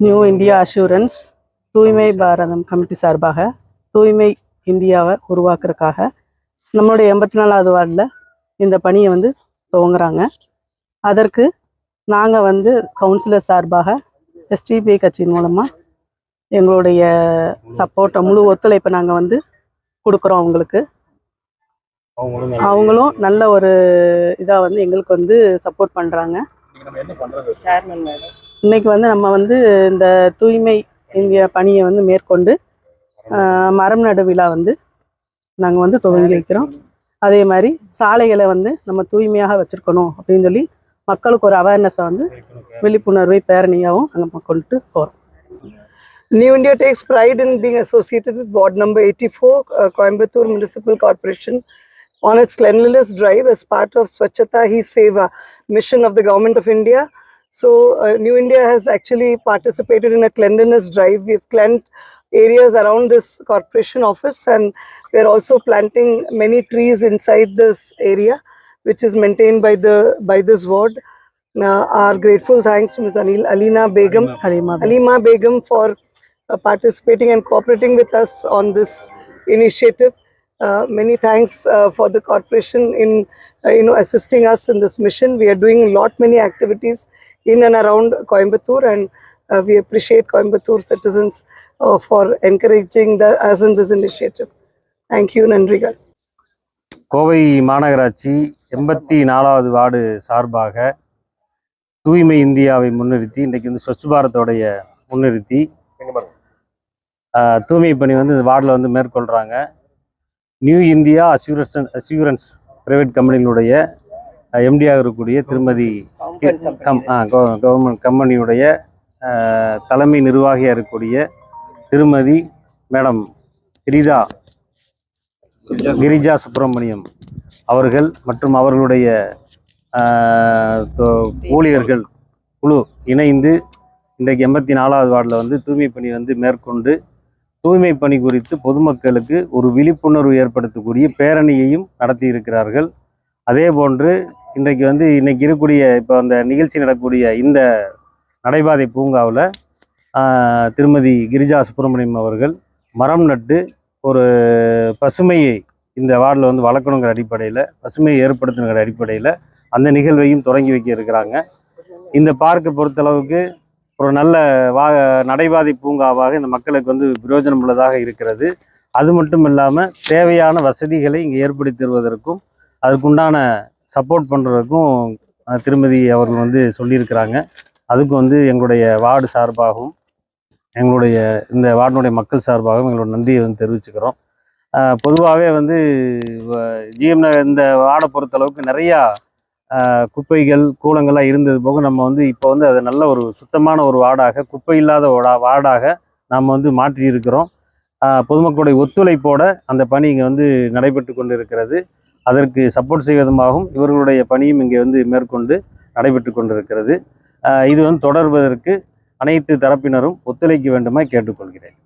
New India assurance தூய்மை பாரதம் committee சார்பாக தூய்மை இந்தியாவை உருவாக்குறதுக்காக நம்மளுடைய எண்பத்தி நாலாவது வார்டில் இந்த பணியை வந்து துவங்குறாங்க. அதற்கு நாங்கள் வந்து கவுன்சிலர் சார்பாக எஸ்டிபி கட்சியின் மூலமாக எங்களுடைய சப்போர்ட்டை முழு ஒத்துழைப்பை நாங்கள் வந்து கொடுக்குறோம் அவங்களுக்கு. அவங்களும் அவங்களும் நல்ல ஒரு இதாக வந்து எங்களுக்கு வந்து சப்போர்ட் பண்ணுறாங்க நம்ம என்ன இன்றைக்கி வந்து நம்ம வந்து இந்த தூய்மை இந்தியா பணியை வந்து மேற்கொண்டு மரம் நடு விழா வந்து நாங்கள் வந்து துவங்கி வைக்கிறோம் அதே மாதிரி சாலைகளை வந்து நம்ம தூய்மையாக வச்சுருக்கணும் அப்படின்னு சொல்லி மக்களுக்கு ஒரு அவேர்னஸை வந்து விழிப்புணர்வை பேரணியாகவும் நாங்கள் கொண்டு போகிறோம் New India takes pride in being associated with Ward number 84, uh, Coimbatore Municipal Corporation, on its cleanliness drive as part of Swachhata Hi Seva mission of the Government of India. So uh, New India has actually participated in a cleanliness drive. We've cleaned areas around this corporation office and we're also planting many trees inside this area which is maintained by the by this ward. Uh, our grateful thanks to Ms. Anil, Alina Begum, Halima, Halima Begum for uh, participating and cooperating with us on this initiative. Uh, many thanks uh, for the corporation in uh, you know assisting us in this mission. We are doing a lot many activities in and around Coimbatore, and uh, we appreciate Coimbatore citizens uh, for encouraging the, us in this initiative. Thank you, Nandrigal. Kovai மாநகராட்சி எண்பத்தி நாலாவது ward சார்பாக தூய்மை இந்தியாவை முன்னிறுத்தி இன்றைக்கு வந்து ஸ்வச் பாரத்தோடைய முன்னிறுத்தி தூய்மை பணி வந்து இந்த வார்டில் வந்து மேற்கொள்கிறாங்க new India assurance assurance private கம்பெனிகளுடைய எம்டியாக இருக்கக்கூடிய திருமதி கம் கவர்மெண்ட் கம்பெனியுடைய தலைமை நிர்வாகியாக இருக்கக்கூடிய திருமதி மேடம் கிரிதா கிரிஜா சுப்பிரமணியம் அவர்கள் மற்றும் அவர்களுடைய ஊழியர்கள் குழு இணைந்து இன்றைக்கு எண்பத்தி நாலாவது வார்டில் வந்து தூய்மை பணி வந்து மேற்கொண்டு தூய்மை பணி குறித்து பொதுமக்களுக்கு ஒரு விழிப்புணர்வு ஏற்படுத்தக்கூடிய பேரணியையும் நடத்தி இருக்கிறார்கள் அதே போன்று இன்றைக்கு வந்து இன்றைக்கி இருக்கக்கூடிய இப்போ அந்த நிகழ்ச்சி நடக்கக்கூடிய இந்த நடைபாதை பூங்காவில் திருமதி கிரிஜா சுப்பிரமணியம் அவர்கள் மரம் நட்டு ஒரு பசுமையை இந்த வார்டில் வந்து வளர்க்கணுங்கிற அடிப்படையில் பசுமையை ஏற்படுத்தணுங்கிற அடிப்படையில் அந்த நிகழ்வையும் தொடங்கி வைக்க இருக்கிறாங்க. இந்த பார்க்கை பொறுத்தளவுக்கு ஒரு நல்ல வா நடைபாதை பூங்காவாக இந்த மக்களுக்கு வந்து பிரயோஜனம் உள்ளதாக இருக்கிறது. அது மட்டும் இல்லாமல் தேவையான வசதிகளை இங்கே ஏற்படுத்தி தருவதற்கும் அதுக்குண்டான சப்போர்ட் பண்ணுறதுக்கும் திருமதி அவர்கள் வந்து சொல்லியிருக்கிறாங்க. அதுக்கு வந்து எங்களுடைய வார்டு சார்பாகவும் எங்களுடைய இந்த வார்டினுடைய மக்கள் சார்பாகவும் எங்களோட நன்றியை வந்து தெரிவிச்சுக்கிறோம். பொதுவாகவே வந்து ஜிஎம் நகர் இந்த வார்டை பொறுத்தளவுக்கு நிறையா குப்பைகள் கூலங்கள்லாம் இருந்தது போக நம்ம வந்து இப்போ வந்து அதை நல்ல ஒரு சுத்தமான ஒரு வார்டாக குப்பை இல்லாத வார்டாக நாம் வந்து மாற்றி இருக்கிறோம் பொதுமக்களுடைய ஒத்துழைப்போட அந்த பணி இங்கே வந்து நடைபெற்று கொண்டு இருக்கிறது அதற்கு சப்போர்ட் செய்வதுமாகவும் இவர்களுடைய பணியும் இங்கே வந்து மேற்கொண்டு நடைபெற்று கொண்டிருக்கிறது. இது வந்து தொடர்வதற்கு அனைத்து தரப்பினரும் ஒத்துழைக்க வேண்டுமாய் கேட்டுக்கொள்கிறேன்.